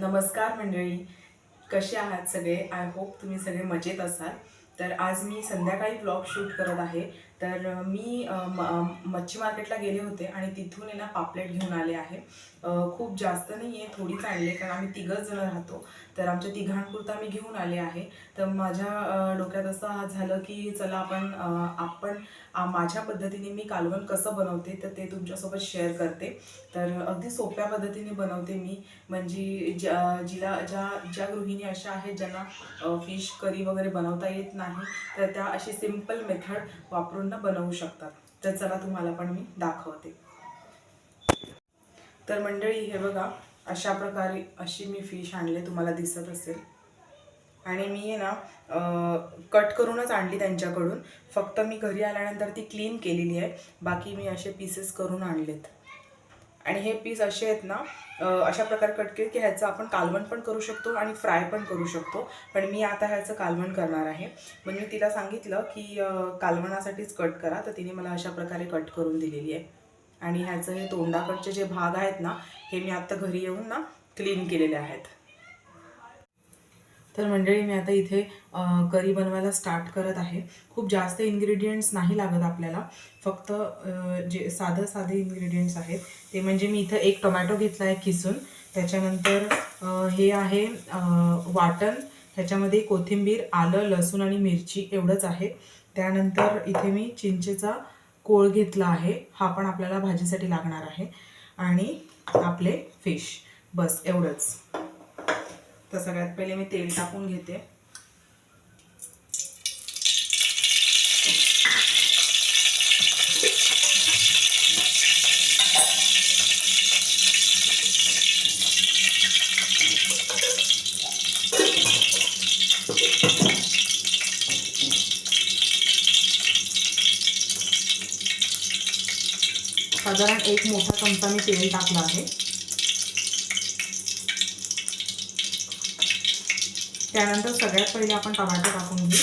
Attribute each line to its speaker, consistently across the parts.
Speaker 1: नमस्कार मंडळी कसे आहात सगळे? आय होप तुम्ही सगळे मजेत असाल. तर आज मी संध्याकाळी ब्लॉग शूट करत आहे. तर मी म- मच्छी मार्केटला गेले होते आणि तिथून आहे ना पापलेट घेऊन आले आहे. खूप जास्त नाही आहे थोडीच आणले कारण आम्ही तिघंच जण राहतो. तर आमच्या तिघांपुरता मी घेऊन आले आहे. तर माझ्या डोक्यात असं झालं की चला आपण आपण माझ्या पद्धतीने मी कालवण कसं बनवते तर ते तुमच्यासोबत शेअर करते. तर अगदी सोप्या पद्धतीने बनवते मी. म्हणजे ज्या जिला ज्या ज्या गृहिणी अशा आहेत ज्यांना फिश करी वगैरे बनवता येत नाही तर त्या अशी सिंपल मेथड वापरून ना बनवू शकतात. तर चला तुम्हाला पण मी दाखवते. तर मंडळी हे बघा अशा प्रकारे अशी मी फिश आणले तुम्हाला दिसत असेल. आणि मी आहे ना कट करूनच आणली त्यांच्याकडून. फक्त मी घरी आल्यानंतर ती क्लीन केलेली आहे. बाकी मी असे पीसेस करून आणलेत. आणि हे पीस असे आहेत ना अशा प्रकारे कट केले की ह्याचं आपण कालवण पण करू शकतो आणि फ्राय पण करू शकतो. पण मी आता ह्याचं कालवण करणार आहे. म्हणजे मी तिला सांगितलं की कालवणासाठीच कट करा. तर तिने मला अशा प्रकारे कट करून दिलेली आहे. आणि ह्याचं हे तोंडाकडचे जे भाग आहेत ना हे मी आत्ता घरी येऊन ना क्लीन केलेले आहेत. तर मंडळी मी आता इथे करी बनवायला स्टार्ट करत आहे. खूप जास्त इन्ग्रेडियंट्स नाही लागत आपल्याला. फक्त जे साधं साधे इन्ग्रेडियंट्स आहेत. ते म्हणजे मी इथं एक टोमॅटो घेतला आहे किसून त्याच्यानंतर हे आहे वाटण. त्याच्यामध्ये कोथिंबीर आलं लसूण आणि मिरची एवढंच आहे. त्यानंतर इथे मी चिंचेचा कोळ घेतला आहे. हा पण आपल्याला भाजीसाठी लागणार आहे. आणि आपले फिश बस एवढंच. तर सगळ्यात पहिले मी तेल टाकून घेते. साधारण एक मोठा चमचा मी तेल टाकला आहे. त्यानंतर सगळ्यात पहिले आपण टमाटर टाकून घेऊ.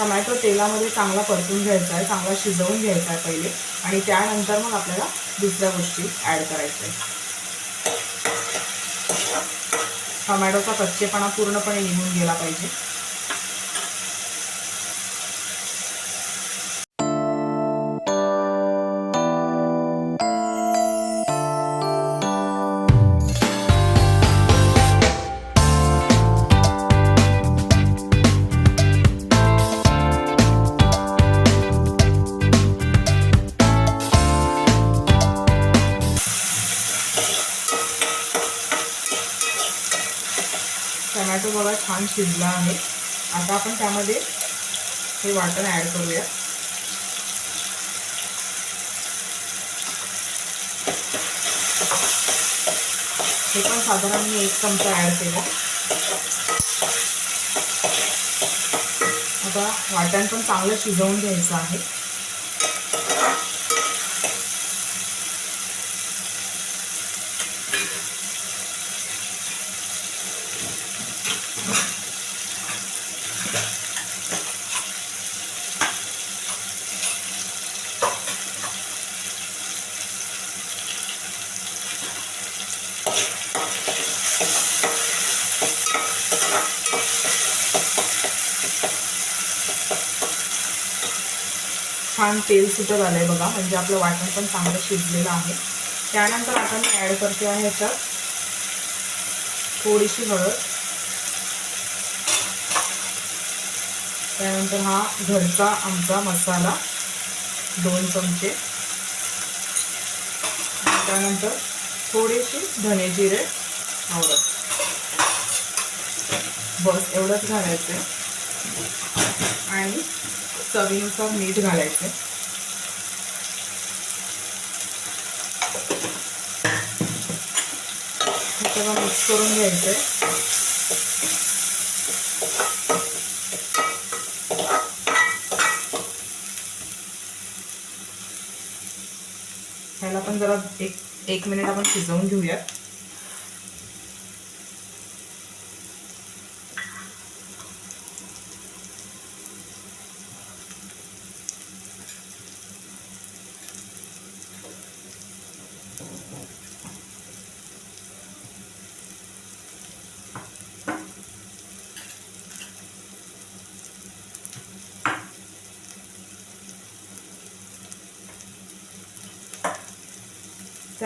Speaker 1: टमॅटो तेलामध्ये चांगला परतून घ्यायचा आहे चांगला शिजवून घ्यायचा आहे पहिले. आणि त्यानंतर मग आपल्याला दुसऱ्या गोष्टी ॲड करायच्या आहेत. टमॅटोचा कच्चेपणा पूर्णपणे निघून गेला पाहिजे. छान शिजला आहे. आता आपण त्यामध्ये हे वाटण ॲड करूया. हे पण साधारण मी एक चमचा ॲड केला. आता वाटण पण चांगलं शिजवून घ्यायचं आहे. छान तेल सुटत आलं आहे बघा. म्हणजे आपलं वाटण पण चांगलं शिजलेलं आहे. त्यानंतर आता मी ॲड करते आहे ह्याच्यात थोडीशी हळद. त्यानंतर हा घरचा आमचा मसाला दोन चमचे. त्यानंतर थोडीशी धने जिरे आवडत बस एवढंच घालायचं आणि चवीनुसार मीठ घालायचं. हे सगळं मिक्स करून घ्यायचं ह्याला पण जरा एक एक मिनिट आपण शिजवून घेऊयात.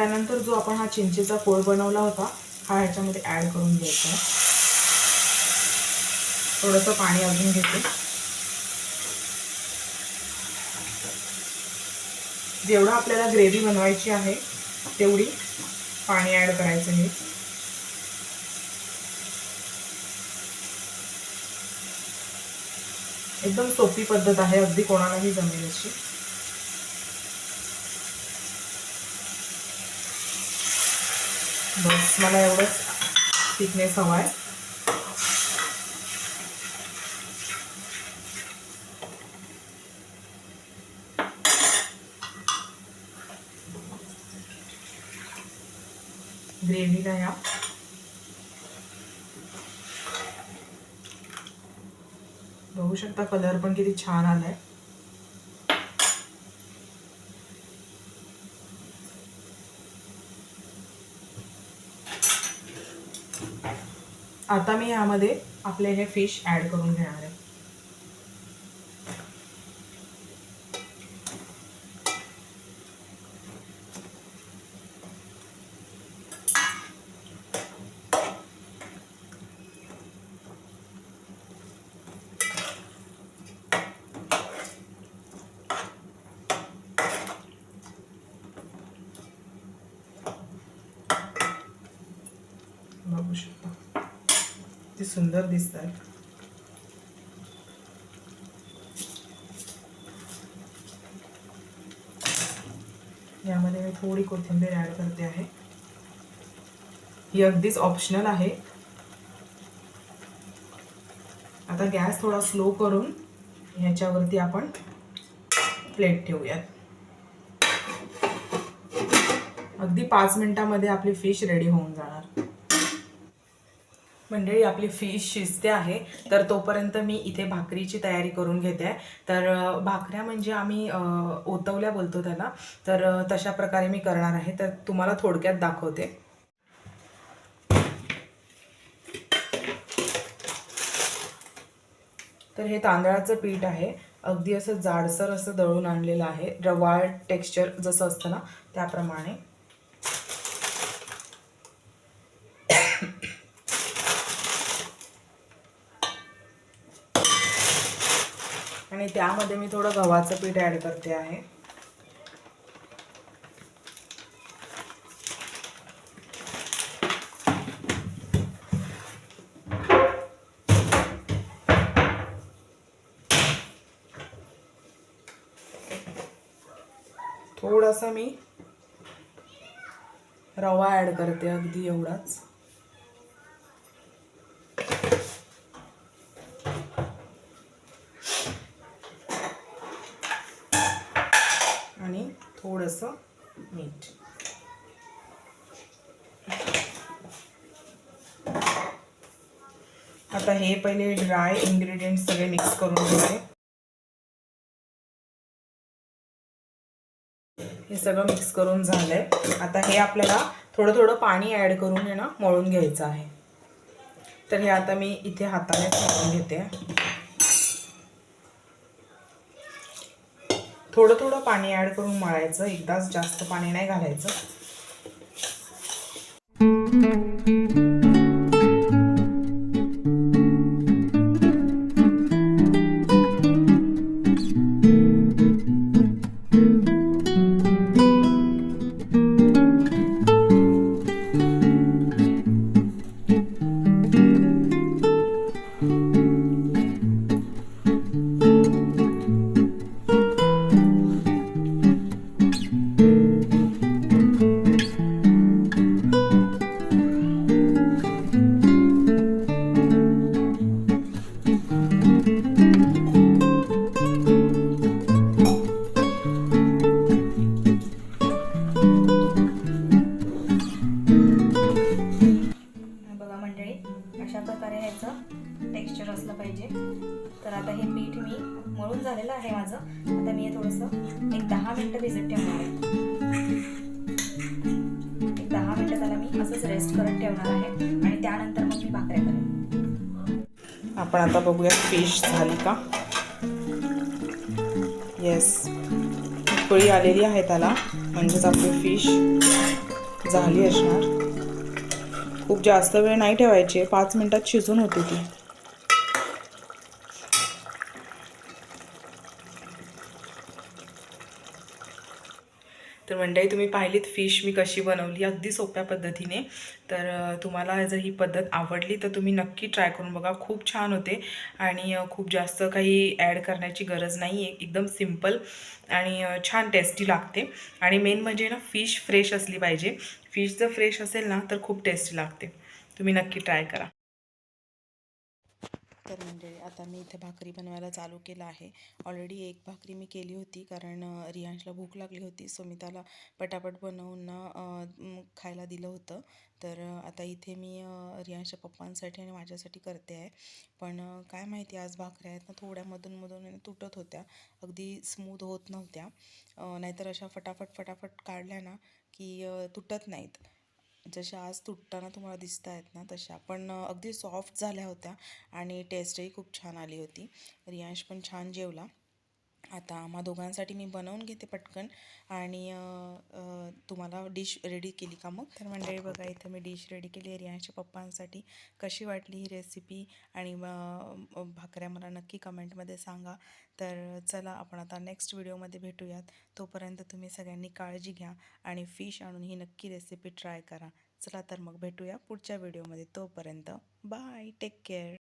Speaker 1: त्यानंतर जो आपण हा चिंचेचा कोळ बनवला होता हा ह्याच्यामध्ये ॲड करून घ्यायचा आहे. थोडंसं पाणी अजून घेते. जेवढं आपल्याला ग्रेव्ही बनवायची आहे तेवढी पाणी ॲड करायचं हे एकदम सोपी पद्धत आहे अगदी कोणालाही जमेल अशी. बस मला एवढंच थिकनेस हवा आहे ग्रेव्हीला या. बघू शकता कलर पण किती छान आलाय. आता मी यामध्ये आपले हे फिश ॲड करून घेणार आहे बघू शकता किती सुंदर दिसत यामध्ये मी थोडी कोथिंबीर ॲड करते आहे. ही अगदीच ऑप्शनल आहे. आता गॅस थोडा स्लो करून ह्याच्यावरती आपण प्लेट ठेवूयात. अगदी पाच मिनिटामध्ये आपली फिश रेडी होऊन जाणार. मंडळी आपली फिश शिजते आहे. तर तोपर्यंत मी इथे भाकरीची तयारी करून घेते. तर भाकऱ्या म्हणजे आम्ही ओतवल्या बोलतो त्याला. तर तशा प्रकारे मी करणार आहे. तर तुम्हाला थोडक्यात दाखवते. तर हे तांदळाचं पीठ आहे. अगदी असं जाडसर असं दळून आणलेलं आहे. रवाळ टेक्स्चर जसं असतं ना त्याप्रमाणे. आणि त्यामध्ये मी थोडं गव्हाचं पीठ ॲड करते आहे. थोडासा मी रवा ॲड करते अगदी एवढाच आणि थोडंसं मीठ. आता हे पहिले ड्राय इन्ग्रेडियंट सगळे मिक्स करून घेते. हे सगळं मिक्स करून झालंय. आता हे आपल्याला थोडं थोडं पाणी ॲड करून हे ना मळून घ्यायचं आहे. तर हे आता मी इथे हाताने मळून घेते. थोडं थोडं पाणी ॲड करून मळायचं. एकदाच जास्त पाणी नाही घालायचं.
Speaker 2: दहा मिनटं भिजत ठेवणार आहे एक दहा मिनटं त्याला मी असंच रेस्ट करत ठेवणार आहे आणि त्यानंतर मग मी भाकऱ्या करेन.
Speaker 1: आपण आता बघूया फिश झाली का? येस उकळी आलेली आहे त्याला. म्हणजेच आपली फिश झाली असणार. खूप जास्त वेळ नाही ठेवायची. पाच मिनटात शिजून होती ती. तर मंडळी तुम्ही पाहिलीत फिश मी कशी बनवली अगदी सोप्या पद्धतीने. तर तुम्हाला जर ही पद्धत आवडली तर तुम्ही नक्की ट्राय करून बघा. खूप छान होते. आणि खूप जास्त काही ॲड करण्याची गरज नाही आहे एकदम सिंपल आणि छान टेस्टी लागते. आणि मेन म्हणजे ना फिश फ्रेश असली पाहिजे. फिश जर फ्रेश असेल ना तर खूप टेस्टी लागते. तुम्ही नक्की ट्राय करा. तर म्हणजे आता मी इथे भाकरी बनवायला चालू केलं आहे. ऑलरेडी एक भाकरी मी केली होती कारण रियांशला भूक लागली होती. सो मी त्याला पटापट बनवून खायला दिलं होतं. तर आता इथे मी रियांशच्या पप्पांसाठी आणि माझ्यासाठी करते आहे. पण काय माहिती आज भाकऱ्या आहेत ना थोड्या मधूनमधून तुटत होत्या. अगदी स्मूथ होत नव्हत्या. नाहीतर अशा फटाफट फटाफट काढल्या ना की तुटत नाहीत. जशा आज तुटताना तुम्हाला दिसत आहेत ना तशा. पण अगदी सॉफ्ट झाल्या होत्या आणि टेस्टही खूप छान आली होती. रियांश पण छान जेवला. आता आम्हा दोघांसाठी मी बनवून घेते पटकन. आणि तुम्हाला डिश रेडी केली का मग? तर मंडळी बघा इथं मी डिश रेडी केली आहे. रियांशच्या पप्पांसाठी कशी वाटली ही रेसिपी आणि भाकऱ्या मला नक्की कमेंटमध्ये सांगा. तर चला आपण आता नेक्स्ट व्हिडिओमध्ये भेटूयात. तोपर्यंत तुम्ही सगळ्यांनी काळजी घ्या आणि फिश आणून ही नक्की रेसिपी ट्राय करा. चला तर मग भेटूया पुढच्या व्हिडिओमध्ये तोपर्यंत बाय टेक केअर